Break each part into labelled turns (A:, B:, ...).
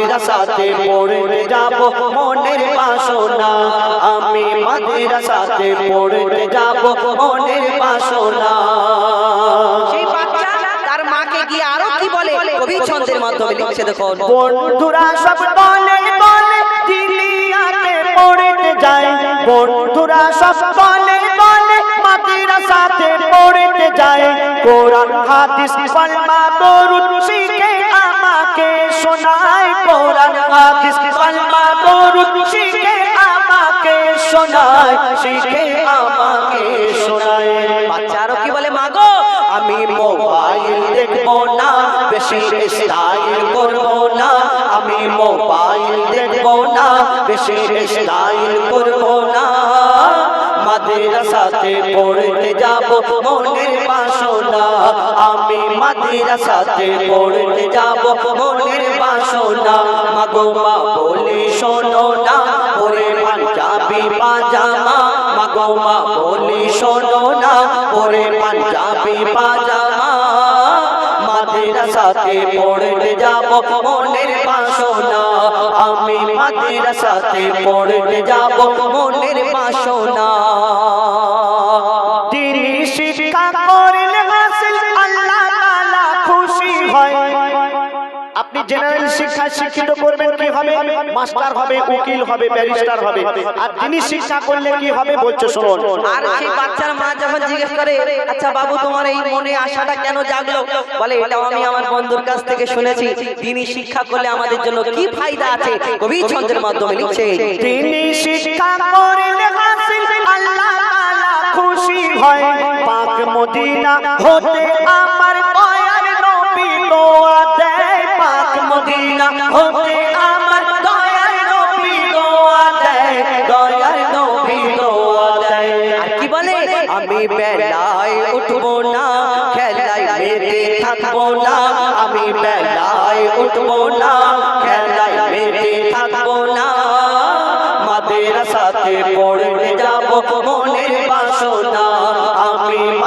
A: মাদ্রাসাতে পড়তে যাব মনের বাসনা। আমি মাদ্রাসাতে পড়তে যাব মনের বাসনা।
B: সেই বাচ্চা তার মাকে গিয়ে আরও কি বলে? কবি ছন্দের মাধ্যমে লিখছে দেখুন।
A: বন্ধুরা সব বলে বলে দিলিয়াতে পড়তে যায়। বন্ধুরা সব বলে বলে মাদ্রাসাতে পড়তে যায়। কোরআন হাদিস কলমা দরুদ শিখে শোনায় কোরআন হাদিস কলমা দরুদ শিখে আমাকে শোনায়, শিখে আমাকে শোনায়। বাচ্চারও কি বলে মাগো আমি মোবাইল দেখব না, বেশি স্টাইল করব না, আমি মোবাইল দেখব না, বেশি স্টাইল করব না। মাদ্রাসাতে পড়তে যাব, মনের বাসনা, আমি মাদ্রাসাতে পড়তে যাব মাগো মা, বলি শোনো না পরে পাঞ্জাবি পাজামা। মা, বলি শোনো না পরে পাঞ্জাবি পাজামা। মাদ্রাসাতে পড়তে যাব, মনের বাসনা। আমি পড়তে যাব, মনের আপনি জেনারেল শিক্ষা শিক্ষিত করবেন কি হবে মাস্টার হবে উকিল হবে ব্যারিস্টার হবে। আর তিনি শিক্ষা করলে কি হবে বলছে শুনুন।
B: আর সেই বাচ্চার মা যখন জিজ্ঞেস করে আচ্ছা বাবু তোমার এই মনে আশাটা কেন জাগলো? বলে এটাও আমি আমার বন্ধুর কাছ থেকে শুনেছি। তিনি শিক্ষা করলে আমাদের জন্য কি ফায়দা আছে? কবি ছন্দের মাধ্যমে লিখছে
A: তিনি শিক্ষা করলে হাসিল আল্লাহ তাআলা খুশি হয়। পাক মদিনা হতে আমার আমি বেলায় উঠবো না, খেলায় থাকব না। আমি বেলায় উঠবো না, খেলায় মেতে থাকব না। মাদ্রাসাতে পড়তে যাব, মনের বাসনা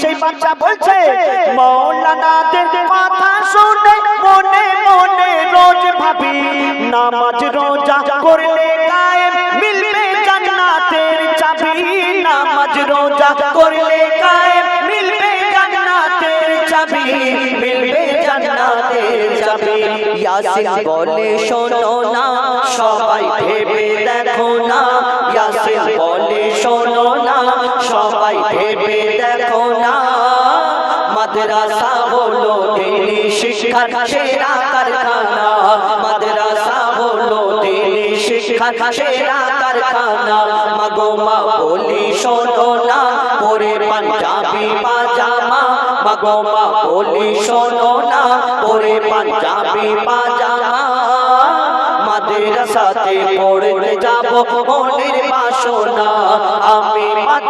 A: সেই বাচ্চা বলছে, মৌলানাদের কথা শুনে মনে মনে রোজ ভাবি, নামাজ রোজা করলে গায়েব মিলবে জান্নাতের চাবি, নামাজ রোজা করলে গায়েব মিলবে জান্নাতের চাবি, মিলবে জান্নাতের চাবি। ইয়াসিন বলে, শোনো না, সবাই ভেবে দেখো না। ইয়াসিন বলে, শোনো মাদ্রাসা হলো দিনী শিক্ষার সেরা কারখানা। মাদ্রাসা হলো দিনী শিক্ষার সেরা কারখানা। মাগো মা বলি, শোনো না পরে পাঞ্জাবি পাজামা। মাগো মা বলি, শোনো না পরে পাঞ্জাবি পাজামা। মাদ্রাসাতে পড়তে যাব মনের বাসনা।